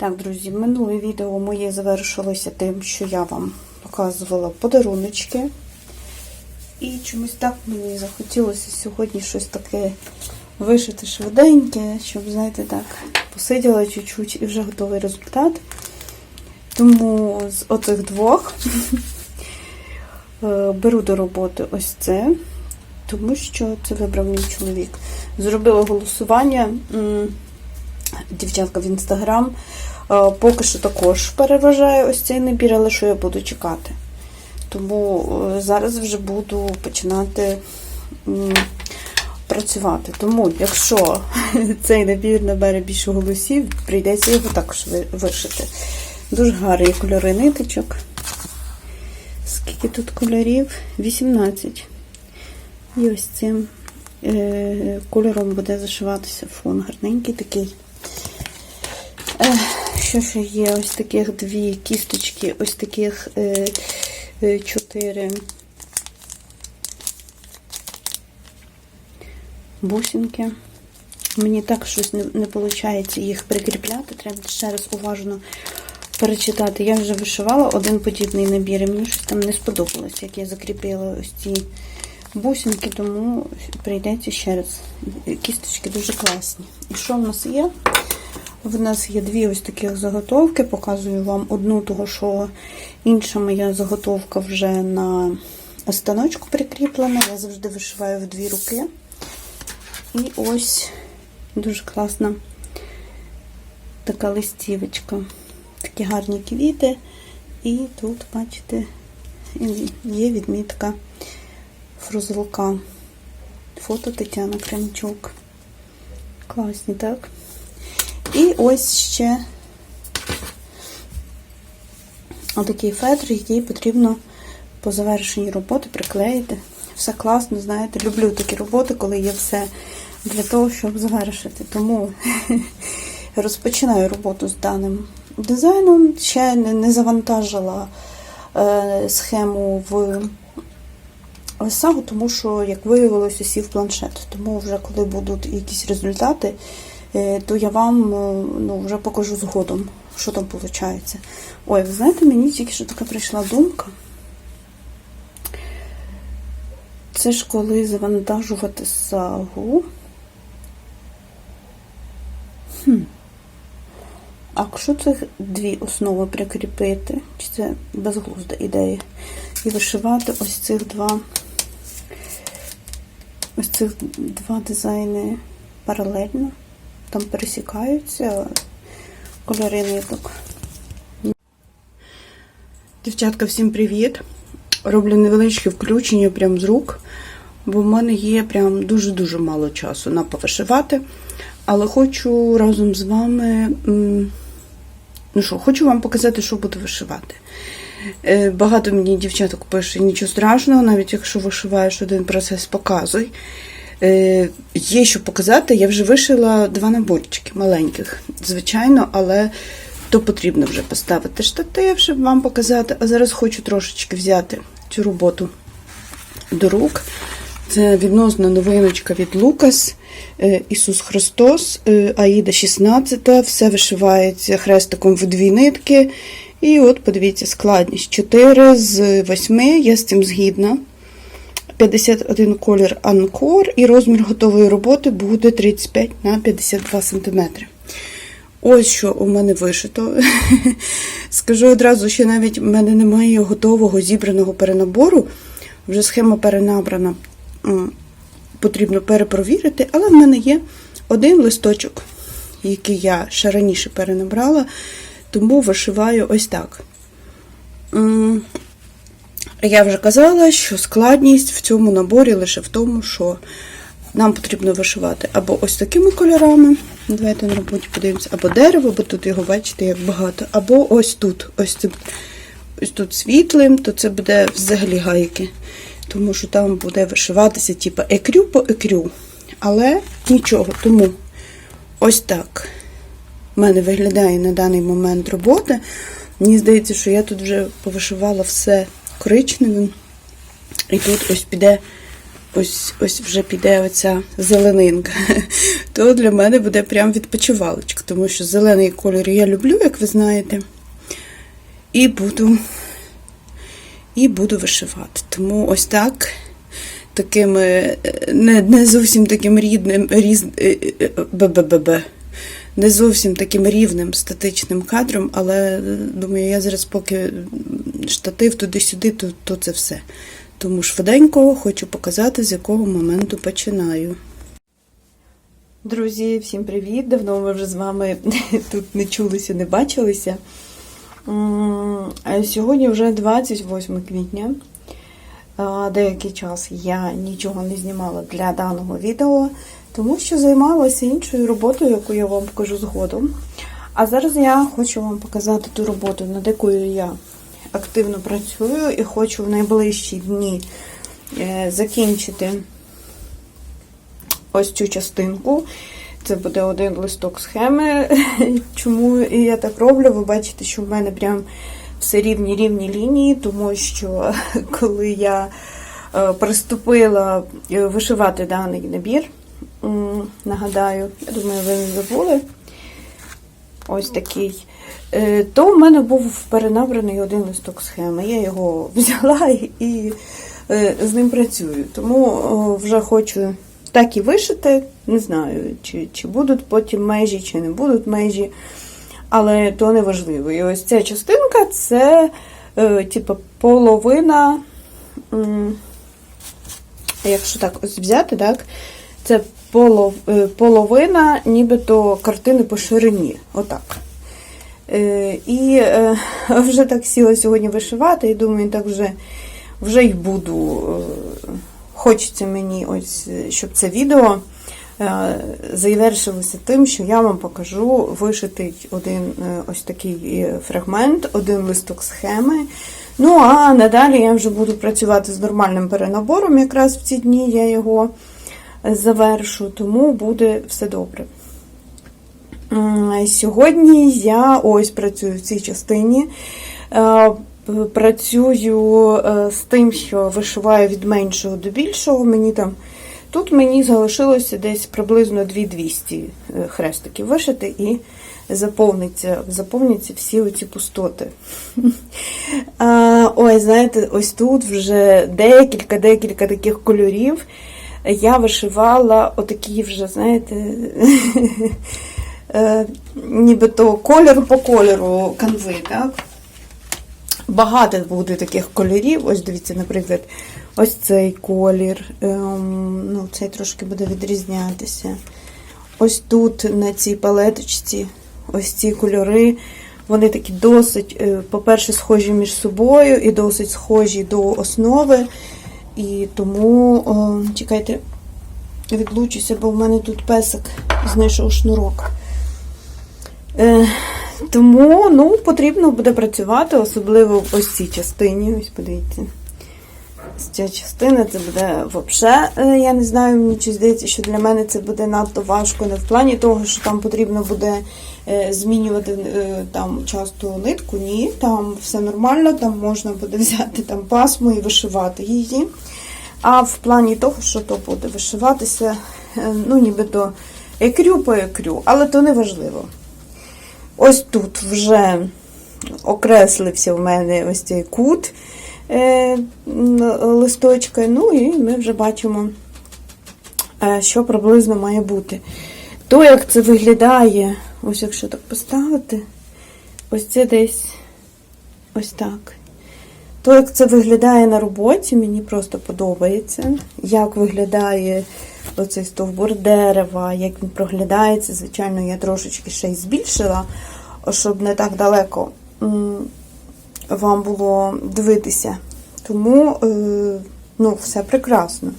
Так, друзі, минуле відео моє завершилося тим, що я вам показувала подаруночки. І чомусь так мені захотілося сьогодні щось таке вишити швиденьке, щоб, знаєте, так, посиділа чуть-чуть і вже готовий результат. Тому з оцих двох е, беру до роботи ось це, тому що це вибрав мій чоловік. Зробила голосування. Дівчатка в інстаграм. Е, Поки що також переважає ось цей набір, але що я буду чекати. Тому е, зараз вже буду починати працювати. Тому, якщо цей набір набере більше голосів, прийдеться його також вишити. Дуже гарні кольори ниточок. Скільки тут кольорів? 18. І ось цим е, кольором буде зашиватися фон. Гарненький такий. Е, Що ще є? Ось таких дві кісточки, ось таких е, е, чотири бусинки. Мені так щось не, не виходить їх прикріпляти. Треба ще раз уважно перечитати. Я вже вишивала один подібний набір, і мені щось там не сподобалось, як я закріпила ось ці бусинки, тому прийдеться ще раз. Кісточки дуже класні. І що в нас є? В нас є дві ось таких заготовки. Показую вам одну, того що інша моя заготовка вже на станочку прикріплена. Я завжди вишиваю в дві руки. І ось дуже класна така листівочка. Такі гарні квіти. І тут, бачите, є відмітка фрузелка. Фото Тетяна Кремчук. Класні, так? І ось ще отакий фетр, який потрібно по завершенні роботи приклеїти. Все класно, знаєте, люблю такі роботи, коли є все для того, щоб завершити. Тому розпочинаю роботу з даним дизайном. Ще не, завантажила е, схему в сагу, тому що, як виявилося, сів планшет. Тому вже коли будуть якісь результати, то я вам е, ну, вже покажу згодом, що там виходить. Ой, ви знаєте, мені тільки що така прийшла думка. Це ж коли завантажувати сагу. Хм. А якщо цих дві основи прикріпити, чи це безглузда ідея, і вишивати ось цих два ось цих два дизайни паралельно, там пересікаються кольори ниток. Дівчатка, всім привіт! Роблю невеличке включення прямо з рук, бо в мене є прям дуже-дуже мало часу на повишивати. Але хочу разом з вами. Ну що, хочу вам показати, що буду вишивати. Е, Багато мені дівчаток пише, нічого страшного, навіть якщо вишиваєш один процес, показуй. Е, Є що показати, я вже вишила два наборчики маленьких, звичайно, але то потрібно вже поставити штатив, щоб вам показати. А зараз хочу трошечки взяти цю роботу до рук. Це відносно новиночка від Лукас, е, Ісус Христос, е, Аїда 16, все вишивається хрестиком в дві нитки. І от, подивіться, складність 4 з 8, я з цим згідна. 51 колір Анкор, і розмір готової роботи буде 35 на 52 см. Ось що у мене вишито. Скажу одразу, що навіть в мене немає готового зібраного перенабору. Вже схема перенабрана, потрібно перепровірити, але в мене є один листочок, який я ще раніше перенабрала, тому вишиваю ось так. Я вже казала, що складність в цьому наборі лише в тому, що нам потрібно вишивати або ось такими кольорами. Давайте на роботі подивимося, або дерево, бо тут його бачите, як багато, або ось тут. Ось це ось тут світлим, то це буде взагалі гайки. Тому що там буде вишиватися, типу, екрю по екрю. Але нічого, тому ось так в мене виглядає на даний момент робота. Мені здається, що я тут вже повишивала все коричневим. І тут ось піде ось ось вже піде оця зеленинка, то для мене буде прям відпочивалочка, тому що зелений кольор я люблю, як ви знаєте. І буду, і буду вишивати. Тому ось так, такими е, не, не зовсім таким рідним, різ, е, е, БББ, не зовсім таким рівним статичним кадром, але е, думаю, я зараз поки штатив туди-сюди, то, то це все. Тому швиденько хочу показати, з якого моменту починаю. Друзі, всім привіт! Давно ми вже з вами тут не чулися, не бачилися. Сьогодні вже 28 квітня. Деякий час я нічого не знімала для даного відео, тому що займалася іншою роботою, яку я вам покажу згодом. А зараз я хочу вам показати ту роботу, над якою я активно працюю і хочу в найближчі дні е, закінчити ось цю частинку. Це буде один листок схеми. Чому я так роблю? Ви бачите, що в мене прям все рівні рівні лінії, тому що коли я е, приступила е, вишивати даний набір, нагадаю, я думаю, ви не забули. Ось такий. Е, То в мене був перенабраний один листок схеми. Я його взяла і е, з ним працюю. Тому вже хочу так і вишити. Не знаю, чи, чи будуть потім межі, чи не будуть межі. Але то не важливо. І ось ця частинка це е, типу, половина. Якщо так ось взяти, так, це половина нібито картини по ширині. Отак. Е, І е, вже так сіла сьогодні вишивати, і думаю, так вже, вже й буду. е, Хочеться мені, ось, е, щоб це відео е, завершилося тим, що я вам покажу вишитий один е, ось такий е, фрагмент, один листок схеми. Ну, а надалі я вже буду працювати з нормальним перенабором, якраз в ці дні я його е, завершу, тому буде все добре. Сьогодні я ось працюю в цій частині. Е, Працюю е, з тим, що вишиваю від меншого до більшого. Мені там тут мені залишилося десь приблизно 2200 е, хрестиків вишити і заповниться, заповняться всі оці пустоти. Ой, знаєте, ось тут вже декілька-декілька таких кольорів. Я вишивала отакі вже, знаєте, е, нібито кольор по кольору канви, так? Багато буде таких кольорів. Ось дивіться, наприклад, ось цей колір. Ем, ну, цей трошки буде відрізнятися. Ось тут на цій палеточці, ось ці кольори. Вони такі досить, е, по-перше, схожі між собою і досить схожі до основи. І тому, о, чекайте, відлучуся, бо в мене тут песик знайшов шнурок. Е, тому ну, потрібно буде працювати, особливо в ось цій частині. Ось подивіться. Ця частина це буде взагалі, я не знаю, мені чи здається, що для мене це буде надто важко, не в плані того, що там потрібно буде е, змінювати е, там часто нитку. Ні, там все нормально, там можна буде взяти там пасму і вишивати її. А в плані того, що то буде вишиватися, е, ну нібито екрю по екрю, але то не важливо. Ось тут вже окреслився в мене ось цей кут е, листочка. Ну і ми вже бачимо, е, що приблизно має бути. То, як це виглядає, ось якщо так поставити, ось це десь ось так. То, як це виглядає на роботі, мені просто подобається. Як виглядає оцей стовбур дерева, як він проглядається. Звичайно, я трошечки ще й збільшила, щоб не так далеко вам було дивитися. Тому е, ну, все прекрасно.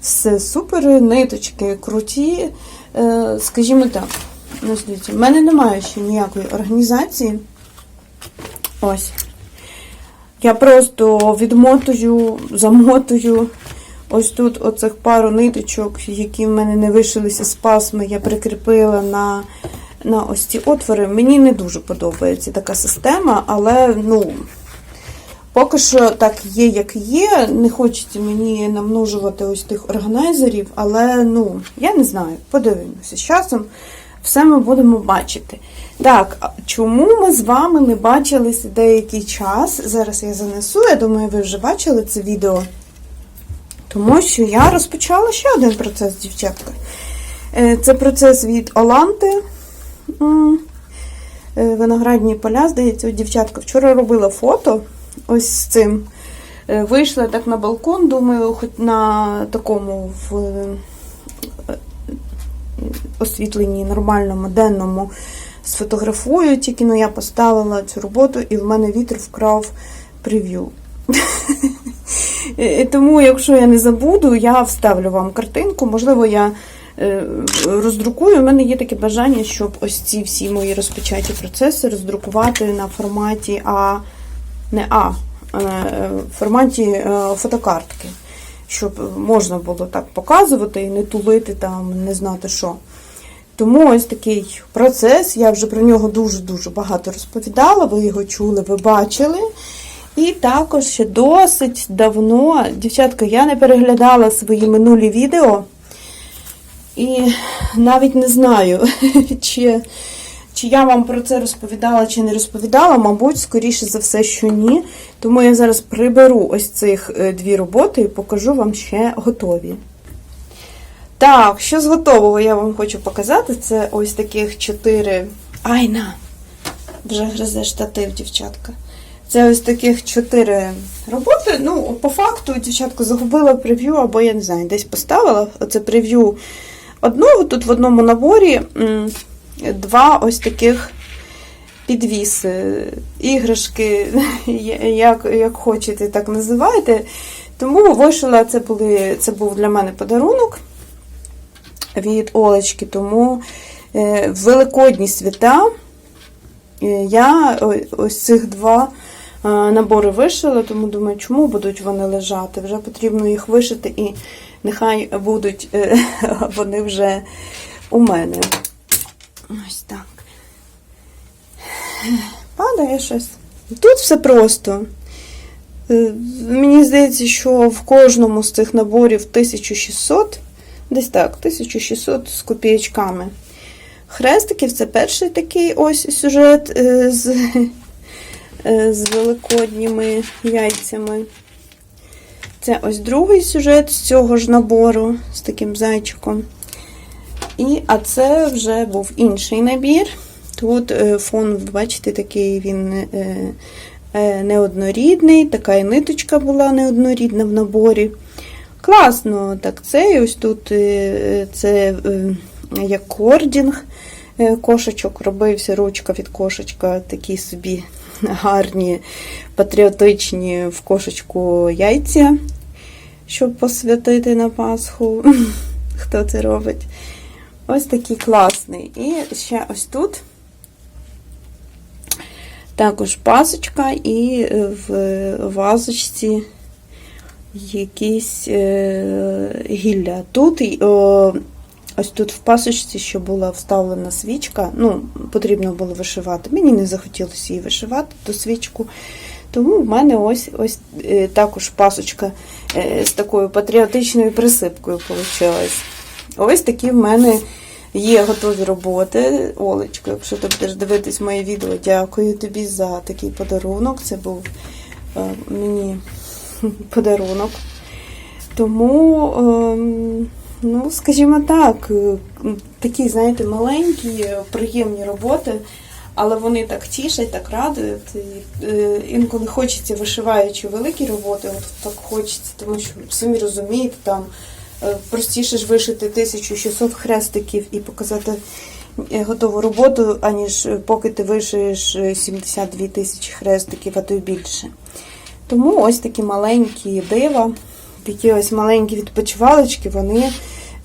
Все супер, ниточки круті. Е, Скажімо так, ну, в мене немає ще ніякої організації. Ось. Я просто відмотую, замотую. Ось тут оцих пару ниточок, які в мене не вишилися з пасми, я прикріпила на, на ось ці отвори. Мені не дуже подобається така система, але ну, Поки що так є, як є. Не хочеться мені намножувати ось тих органайзерів, але ну, я не знаю, подивимося. З часом все ми будемо бачити. Так, чому ми з вами не бачилися деякий час? Зараз я занесу, я думаю, ви вже бачили це відео. Тому що я розпочала ще один процес, дівчатка. Е, Це процес від Оланти. Е, Виноградні поля, здається, дівчатка вчора робила фото ось з цим. Е, Вийшла так на балкон, думаю, хоч на такому в освітленні нормальному, денному сфотографую, тільки ну, я поставила цю роботу і в мене вітер вкрав прев'ю. Тому, якщо я не забуду, я вставлю вам картинку. Можливо, я е, роздрукую. У мене є таке бажання, щоб ось ці всі мої розпочаті процеси роздрукувати на форматі А, не А, е, в форматі е, фотокартки. Щоб можна було так показувати і не тулити там, не знати що. Тому ось такий процес. Я вже про нього дуже-дуже багато розповідала. Ви його чули, ви бачили. І також ще досить давно, дівчатка, я не переглядала свої минулі відео. І навіть не знаю, чи, чи я вам про це розповідала, чи не розповідала. Мабуть, скоріше за все, що ні. Тому я зараз приберу ось цих е, дві роботи і покажу вам ще готові. Так, що з готового я вам хочу показати, це ось таких чотири. Айна! Вже гризе штатив, дівчатка. Це ось таких чотири роботи. Ну, по факту, дівчатка, загубила прев'ю, або я не знаю, десь поставила. Оце прев'ю одного. Тут в одному наборі два ось таких підвіси, іграшки, як, як хочете, так називайте. Тому вишила, це, були, це був для мене подарунок від Олечки. Тому е, в великодні свята е, я ось цих два е, набори вишила, тому думаю, чому будуть вони лежати? Вже потрібно їх вишити і нехай будуть е, вони вже у мене. Ось так. Падає щось. Тут все просто. Е, Мені здається, що в кожному з цих наборів 1600, десь так, 1600 з копієчками. Хрестиків це перший такий ось сюжет е, з, е, з великодніми яйцями. Це ось другий сюжет з цього ж набору з таким зайчиком. І, а це вже був інший набір. Тут е, фон, бачите, такий він неоднорідний, така і ниточка була неоднорідна в наборі. Класно, так це і ось тут е, це е, як кордінг е, кошечок робився, ручка від кошечка, такі собі гарні, патріотичні в кошечку яйця, щоб посвятити на Пасху. Хто це робить? Ось такий класний. І ще ось тут також пасочка, і в вазочці якісь е, гілля. Тут й, ось тут в пасочці, що була вставлена свічка, ну, потрібно було вишивати. Мені не захотілося її вишивати, ту свічку. Тому в мене ось ось е, також пасочка е, з такою патріотичною присипкою вийшла. Ось такі в мене є готові роботи. Олечко, якщо ти будеш дивитись моє відео, дякую тобі за такий подарунок. Це був е, мені подарунок. Тому, ем, ну, скажімо так, е, такі, знаєте, маленькі, е, приємні роботи, але вони так тішать, так радують. І, е, інколи хочеться, вишиваючи великі роботи, от так хочеться, тому що самі розумієте, там простіше ж вишити 1600 хрестиків і показати готову роботу, аніж поки ти вишиєш е, 72 тисячі хрестиків, а то й більше. Тому ось такі маленькі дива, такі ось маленькі відпочивалочки, вони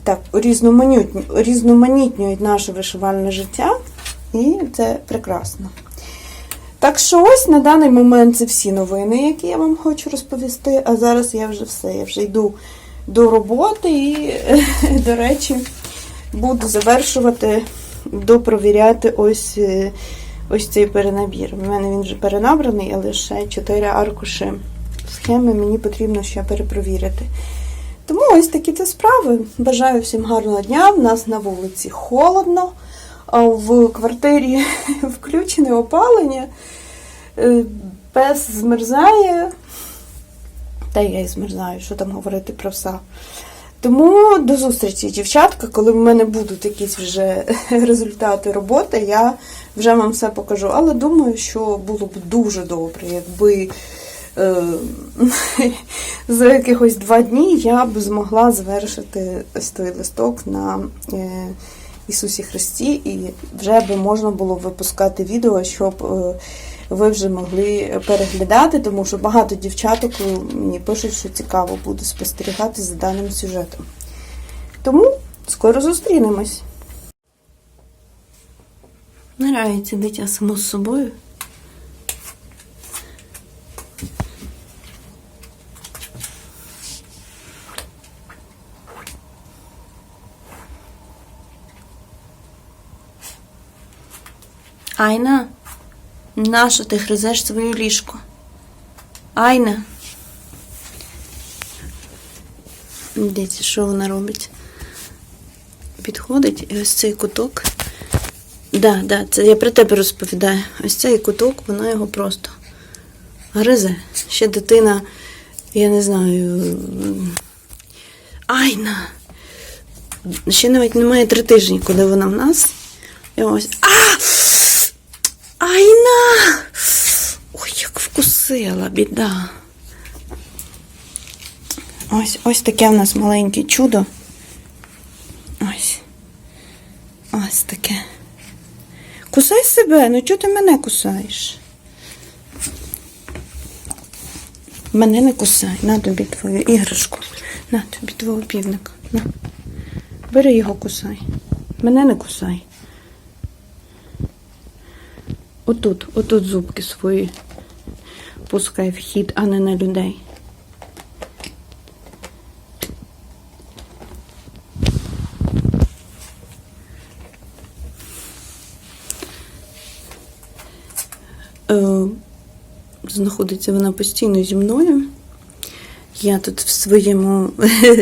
так різноманітню- різноманітнюють наше вишивальне життя, і це прекрасно. Так що ось на даний момент це всі новини, які я вам хочу розповісти. А зараз я вже все, я вже йду до роботи і, до речі, буду завершувати, допровіряти ось е, ось цей перенабір. У мене він вже перенабраний, але ще 4 аркуші схеми мені потрібно ще перепровірити. Тому ось такі це справи. Бажаю всім гарного дня. В нас на вулиці холодно, а в квартирі включене опалення. Е, Пес змерзає. Та я й змерзаю, що там говорити про пса. Тому до зустрічі, дівчатка. Коли в мене будуть якісь вже результати роботи, я вже вам все покажу. Але думаю, що було б дуже добре, якби е, за якихось два дні я б змогла завершити ось той листок на е, Ісусі Христі, і вже би можна було випускати відео, щоб е, ви вже могли переглядати, тому що багато дівчаток мені пишуть, що цікаво буде спостерігати за даним сюжетом. Тому скоро зустрінемось. Нарається дитя само з собою. Айна, нащо ти гризеш своє ліжко? Айна. Дивіться, що вона робить? Підходить і ось цей куток. Да, да, це я про тебе розповідаю. Ось цей куток, вона його просто гризе. Ще дитина, я не знаю. Айна. Ще навіть немає три тижні, коли вона в нас. І ось. А! Айна! Ой, вкусила, біда. Ось ось таке в нас маленьке чудо. Ось. Ось таке. Кусай себе, ну чого ти мене кусаєш? Мене не кусай. На тобі твою іграшку. На тобі твого півника. На. Бери його кусай. Мене не кусай. Отут, отут зубки свої пускай в хід, а не на людей. Е, знаходиться вона постійно зі мною. Я тут в своєму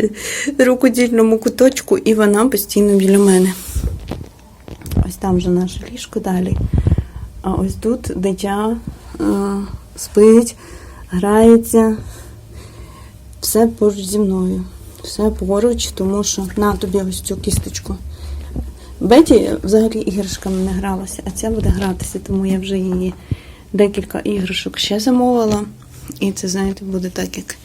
рукодільному куточку, і вона постійно біля мене. Ось там вже наше ліжко далі. А ось тут дитя е, спить, грається. Все поруч зі мною. Все поруч, тому що на тобі ось цю кісточку. Беті взагалі іграшками не гралася, а ця буде гратися, тому я вже її декілька іграшок ще замовила. І це, знаєте, буде так, як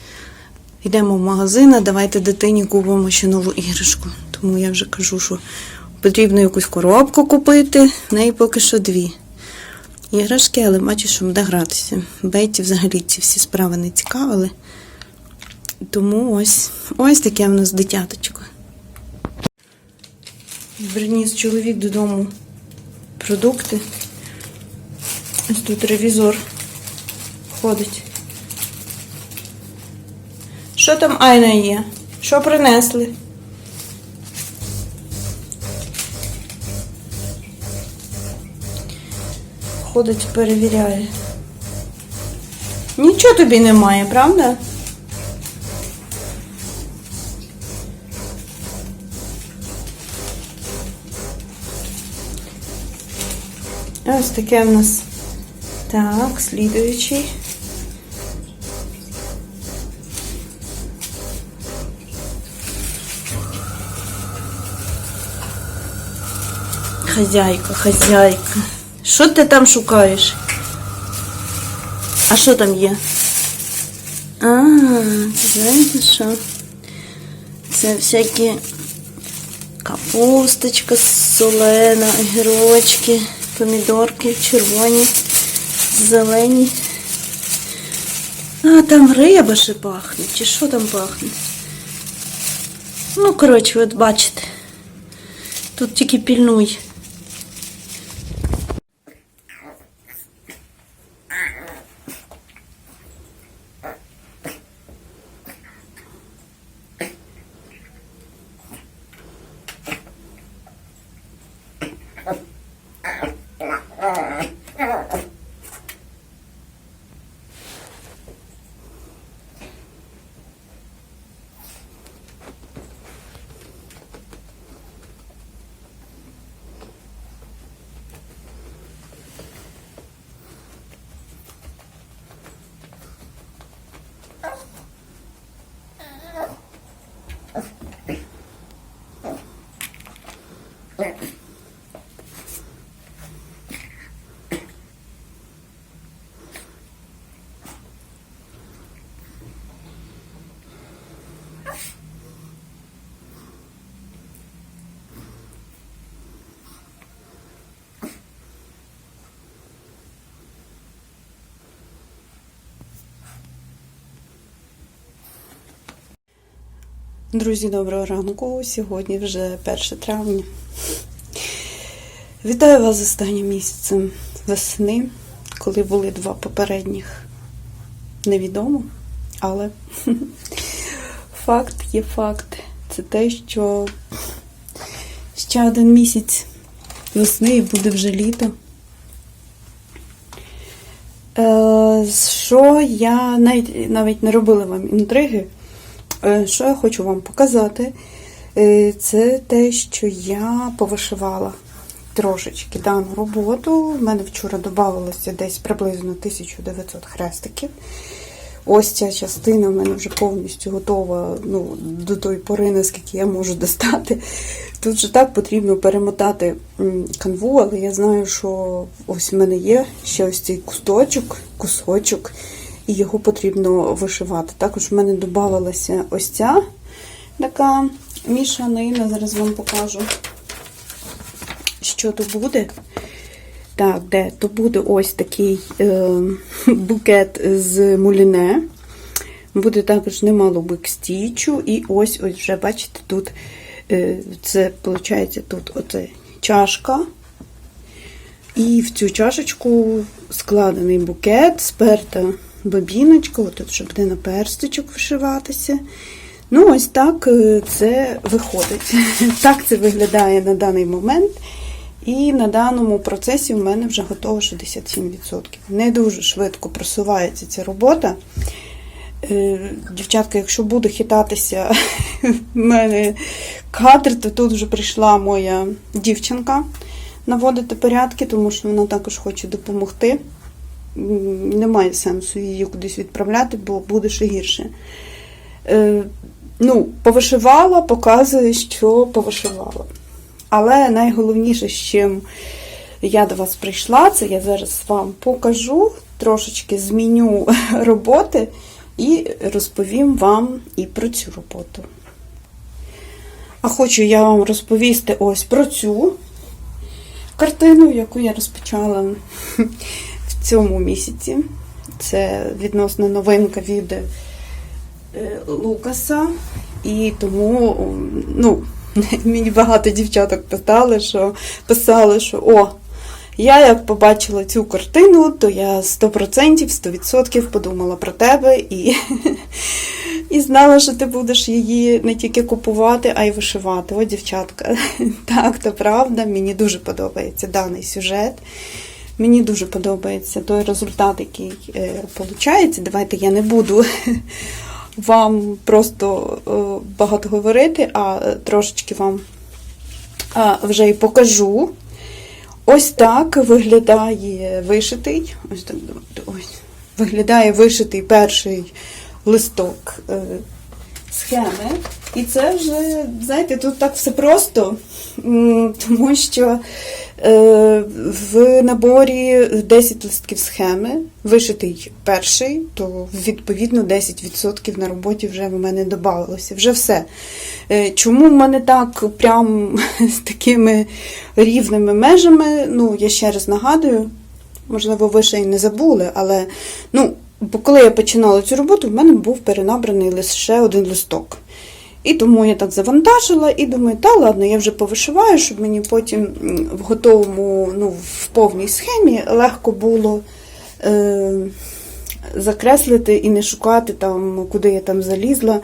йдемо в магазин, а давайте дитині купимо ще нову іграшку. Тому я вже кажу, що потрібно якусь коробку купити, в неї поки що дві іграшки, але бачу, що буде гратися. Бейті взагалі ці всі справи не цікавили. Тому ось ось таке в нас дитяточко. Приніс чоловік додому продукти. Ось тут ревізор ходить. Що там Айна є? Що принесли? Ходить, перевіряє. Нічого тобі немає, правда? Ось таке в нас. Так, слідуючий. Хазяйка, хазяйка. Що ти там шукаєш? А що там є? А, знаєте що? Це всякі капусточка солена, огірочки, помідорки червоні, зелені. А, там риба ще пахне, чи що там пахне? Ну, коротше, от бачите. Тут тільки пільнуй. Друзі, доброго ранку. Сьогодні вже 1 травня. Вітаю вас з останнім місяцем весни, коли були два попередніх. Невідомо, але факт є факт. Це те, що ще один місяць весни і буде вже літо. Е, Що я навіть, навіть не робила вам інтриги. Е, Що я хочу вам показати, Е, це те, що я повишивала трошечки дану роботу. У мене вчора додавалося десь приблизно 1900 хрестиків. Ось ця частина в мене вже повністю готова ну, до тої пори, наскільки я можу достати. Тут же так потрібно перемотати канву, але я знаю, що ось в мене є ще ось цей кусточок, кусочок, і його потрібно вишивати. Також в мене додавалася ось ця така мішанина. Зараз вам покажу, що то буде. Так, де? То буде ось такий е, букет з муліне. Буде також немало бекстічу. І ось, ось вже, бачите, тут е, це, виходить, тут оце чашка. І в цю чашечку складений букет, сперта бобіночка, тут вже буде на перстичок вишиватися. Ну, ось так е, це виходить. Так це виглядає на даний момент. І на даному процесі в мене вже готово 67%. Не дуже швидко просувається ця робота. Е, Дівчатка, якщо буде хитатися в мене кадр, то тут вже прийшла моя дівчинка наводити порядки, тому що вона також хоче допомогти. Немає сенсу її кудись відправляти, бо буде ще гірше. Е, Ну, повишивала, показує, що повишивала. Але найголовніше, з чим я до вас прийшла, це я зараз вам покажу, трошечки зміню роботи і розповім вам і про цю роботу. А хочу я вам розповісти ось про цю картину, яку я розпочала цьому місяці. Це відносно новинка від е, Лукаса. І тому, ну, мені багато дівчаток питали, що писали, що о, я як побачила цю картину, то я 100%, 100% подумала про тебе і, і знала, що ти будеш її не тільки купувати, а й вишивати. О, дівчатка, так, то правда, мені дуже подобається даний сюжет. Мені дуже подобається той результат, який е, виходить. Давайте я не буду вам просто е, багато говорити, а е, трошечки вам вже і покажу. Ось так виглядає вишитий. Ось так ось. Виглядає вишитий перший листок е, схеми. І це вже, знаєте, тут так все просто, тому що е, в наборі 10 листків схеми, вишитий перший, то відповідно 10% на роботі вже в мене додавалося. Вже все. Е, Чому в мене так прям з такими рівними межами? Ну, я ще раз нагадую, можливо, ви ще й не забули, але ну, коли я починала цю роботу, в мене був перенабраний лише один листок. І тому я так завантажила і думаю, та ладно, я вже повишиваю, щоб мені потім в готовому, ну, в повній схемі легко було е, закреслити і не шукати там, куди я там залізла,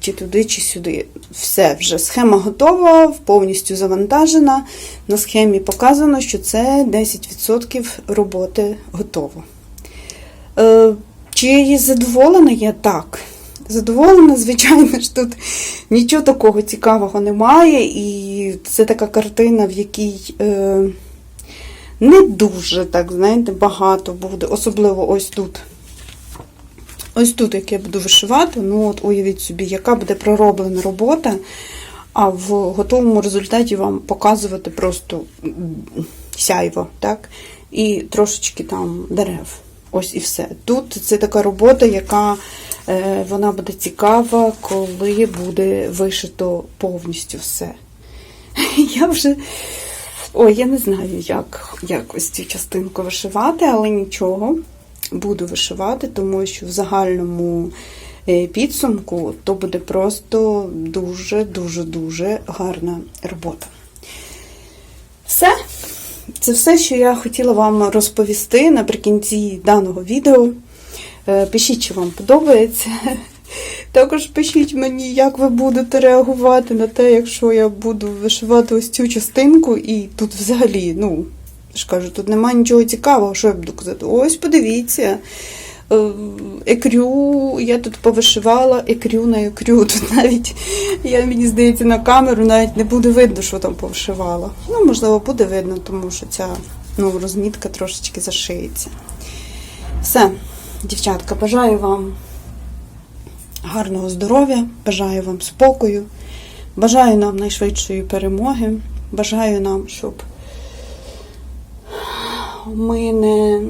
чи туди, чи сюди. Все, вже схема готова, повністю завантажена. На схемі показано, що це 10% роботи готово. Е, чи я задоволена? Я так. Задоволена, звичайно ж, тут нічого такого цікавого немає, і це така картина, в якій е, не дуже, так, знаєте, багато буде, особливо ось тут. Ось тут, як я буду вишивати, ну от уявіть собі, яка буде пророблена робота, а в готовому результаті вам показувати просто сяйво, так? І трошечки там дерев. Ось і все. Тут це така робота, яка вона буде цікава, коли буде вишито повністю все. Я вже. Ой, я не знаю, як, як ось цю частинку вишивати, але нічого. Буду вишивати, тому що в загальному е, підсумку, то буде просто дуже-дуже-дуже гарна робота. Все. Це все, що я хотіла вам розповісти наприкінці даного відео. Е, Пишіть, чи вам подобається. Також пишіть мені, як ви будете реагувати на те, якщо я буду вишивати ось цю частинку, і тут взагалі, ну, ж кажу, тут немає нічого цікавого, що я буду казати. Ось подивіться. е, Екрю, я тут повишивала екрю на екрю. Тут навіть, я, мені здається, на камеру навіть не буде видно, що там повишивала. Ну, можливо, буде видно, тому що ця ну, розмітка трошечки зашиється. Все, дівчатка, бажаю вам гарного здоров'я, бажаю вам спокою, бажаю нам найшвидшої перемоги, бажаю нам, щоб ми не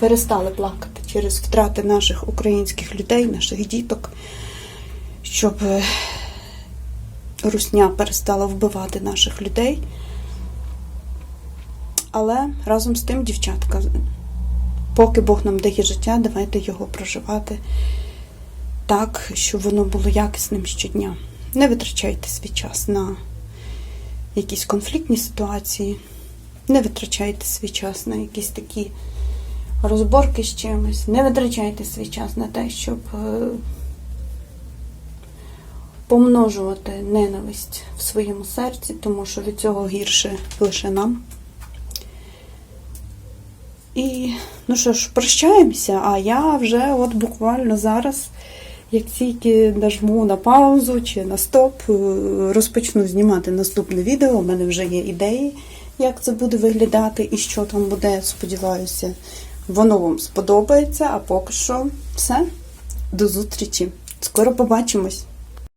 перестали плакати через втрати наших українських людей, наших діток, щоб е, русня перестала вбивати наших людей. Але разом з тим, дівчатка, поки Бог нам дає життя, давайте його проживати так, щоб воно було якісним щодня. Не витрачайте свій час на якісь конфліктні ситуації, не витрачайте свій час на якісь такі розборки з чимось, не витрачайте свій час на те, щоб е, помножувати ненависть в своєму серці, тому що від цього гірше лише нам. І ну що ж, прощаємося, а я вже от буквально зараз, як тільки нажму на паузу чи на стоп, е, розпочну знімати наступне відео. У мене вже є ідеї, як це буде виглядати і що там буде. Сподіваюся, воно вам сподобається. А поки що все. До зустрічі. Скоро побачимось!